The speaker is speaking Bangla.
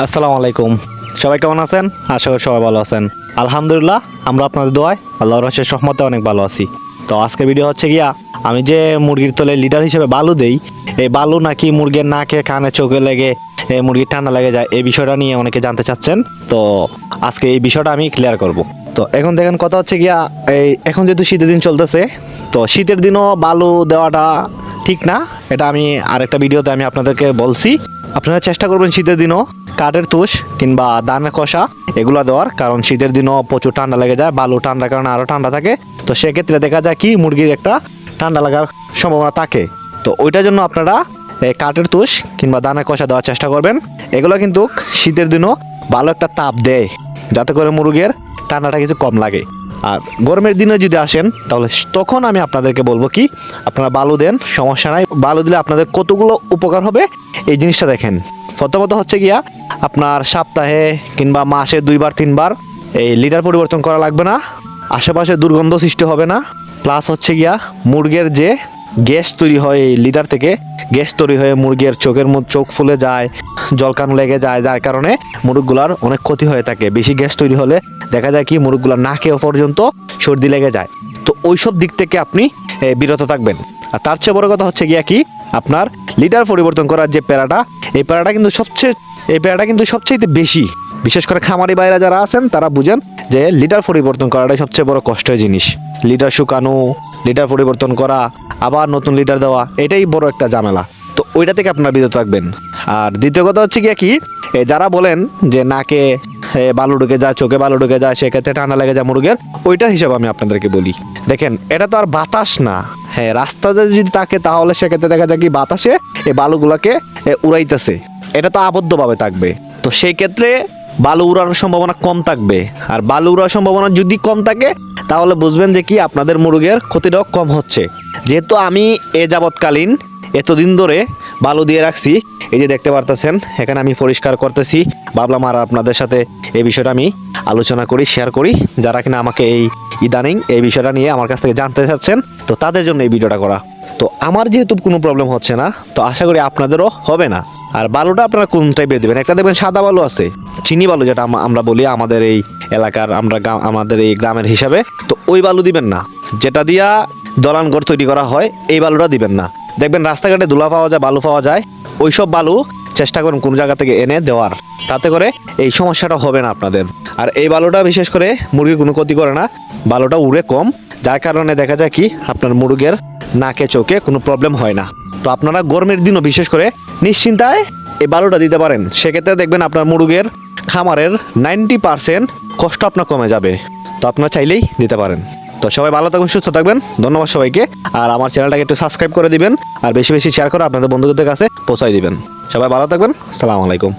আসসালামু আলাইকুম। সবাই কেমন আছেন? আশা করি সবাই ভালো আছেন। আলহামদুলিল্লাহ, আমরা আপনাদের দোয়ায় আল্লাহর রসের সহমতে অনেক ভালো আছি। তো আজকে ভিডিও হচ্ছে গিয়া, আমি যে মুরগির তলে লিডার হিসেবে বালু দেই, এই বালু নাকি মুরগির নাকে, কানে, চোখে লেগে, এই মুরগির ঠান্ডা লেগে যায়, এই বিষয়টা নিয়ে অনেকে জানতে চাচ্ছেন। তো আজকে এই বিষয়টা আমি ক্লিয়ার করব। তো এখন দেখেন কথা হচ্ছে গিয়া, এই এখন যেহেতু শীতের দিন চলতেছে, তো শীতের দিনও বালু দেওয়াটা ঠিক না। এটা আমি আরেকটা ভিডিওতে আমি আপনাদেরকে বলছি। আপনারা চেষ্টা করবেন শীতের দিনও। কাঠের তুষ কিংবা দানের কষা এগুলো দেওয়ার, কারণ শীতের দিনও প্রচুর ঠান্ডা লেগে যায়, বালু ঠান্ডার কারণে আরও ঠান্ডা থাকে। তো সেক্ষেত্রে দেখা যায় কি, মুরগির একটা ঠান্ডা লাগার সম্ভাবনা থাকে। তো ওইটার জন্য আপনারা এই কাঠের তুষ কিংবা দানের কষা দেওয়ার চেষ্টা করবেন। এগুলো কিন্তু শীতের দিনও ভালো একটা তাপ দেয়, যাতে করে মুরগির ঠান্ডাটা কিছু কম লাগে। আর গরমের দিনে যদি আসেন, তাহলে তখন আমি আপনাদেরকে বলব কি, আপনারা বালু দেন, সমস্যা নাই। বালু দিলে আপনাদের কতগুলো উপকার হবে? এই জিনিসটা দেখেন। প্রথমত হচ্ছে গিয়া, আপনার সপ্তাহে কিংবা মাসে দুইবার, তিনবার এই লিটার পরিবর্তন করা লাগবে না। আশেপাশে দুর্গন্ধ সৃষ্টি হবে না। প্লাস হচ্ছে গিয়া, মুরগের যে গ্যাস তৈরি হয় এই লিটার থেকে, গ্যাস তৈরি হয়ে মুরগির চোখের মধ্যে চোখ ফুলে যায় জলকান লেগে যায়, যার কারণে মুরগগুলার অনেক ক্ষতি হয়ে থাকে। বেশি গ্যাস তৈরি হলে দেখা যায় কি মুরগগুলার নাকে পর্যন্ত সর্দি লেগে যায়। তো ওইসব দিক থেকে আপনি বিরত থাকবেন। আর তার চেয়ে বড় কথা হচ্ছে গিয়া কি, আপনার লিটার পরিবর্তন করার যে প্যারাটা, এই প্যারাটা কিন্তু সবচেয়ে, এই প্যারাটা কিন্তু সবচেয়ে বেশি। বিশেষ করে খামারি বাইরা যারা আছেন, তারা বুঝেন যে লিটার পরিবর্তন করাটাই সবচেয়ে বড় কষ্টের জিনিস। লিটার শুকানো, লিটার পরিবর্তন করা, আবার নতুন লিটার দেওয়া, এটাই বড় একটা তো ওইটা থেকে আপনারা বিরত থাকবেন। আর দ্বিতীয় কথা হচ্ছে কি যারা বলেন যে নাকে বালু ঢুকে যায়, চোখে বালু ঢুকে যায়, সেক্ষেত্রে ঠান্ডা লেগে যায় মুরগের, ওইটার হিসাবে আমি আপনাদেরকে বলি। দেখেন, এটা তো আর বাতাস না। হ্যাঁ রাস্তাতে যদি থাকে, তাহলে সেক্ষেত্রে দেখা যায় কি বাতাসে এই বালুগুলোকে উড়াইতেছে। এটা তো আবদ্ধভাবে থাকবে। তো সেই ক্ষেত্রে বালু উড়ার সম্ভাবনা কম থাকবে। আর বালু উড়ার সম্ভাবনা যদি কম থাকে, তাহলে বুঝবেন যে কি আপনাদের মুরগের ক্ষতিটাও কম হচ্ছে। যেহেতু আমি এ যাবৎকালীন, এতদিন ধরে বালু দিয়ে রাখছি। এই যে দেখতে পারতেছেন, এখানে আমি পরিষ্কার করতেছি। ভাবলাম আর আপনাদের সাথে এই বিষয়টা আমি আলোচনা করি শেয়ার করি। যারা কিনা আমাকে এই ইদানিং এই বিষয়টা নিয়ে আমার কাছ থেকে জানতে চাচ্ছেন, তো তাদের জন্য এই ভিডিওটা করা। তো আমার যেহেতু কোনো প্রবলেম হচ্ছে না, তো আশা করি আপনাদেরও হবে না। আর বালুটা আপনারা কোন টাইপের দেবেন? একটা দেখবেন সাদা বালু আছে, চিনি বালু যেটা আমরা বলি আমাদের এই এলাকার আমরা আমাদের এই গ্রামের হিসাবে। তো ওই বালু দিবেন না। যেটা দিয়া দলান ঘর তৈরি করা হয়, এই বালুটা দিবেন না। দেখবেন রাস্তাঘাটে ধুলা পাওয়া যায়, বালু পাওয়া যায়, ওইসব বালু চেষ্টা করুন কোন জায়গা থেকে এনে দেওয়ার। তাতে করে এই সমস্যাটা হবে না আপনাদের। আর এই বালুটা বিশেষ করে মুরগির কোনো ক্ষতি করে না, বালুটা উড়ে কম, যার কারণে দেখা যায় কি, আপনার মুরগের নাকে, চোখে কোনো প্রবলেম হয় না। তো আপনারা গরমের দিনও বিশেষ করে নিশ্চিন্তায় এই বালুটা দিতে পারেন। সেক্ষেত্রে দেখবেন আপনার মুরগের খামারের নাইনটি পার্সেন্ট কষ্ট আপনার কমে যাবে। তো আপনারা চাইলেই দিতে পারেন। তো সবাই ভালো থাকবেন সুস্থ থাকবেন। ধন্যবাদ সবাইকে। আর আমার চ্যানেলটাকে একটু সাবস্ক্রাইব করে দিবেন। আর বেশি বেশি শেয়ার করে আপনাদের বন্ধুদের কাছে পৌঁছাই দিবেন। সবাই ভালো থাকবেন। সালাম আলাইকুম।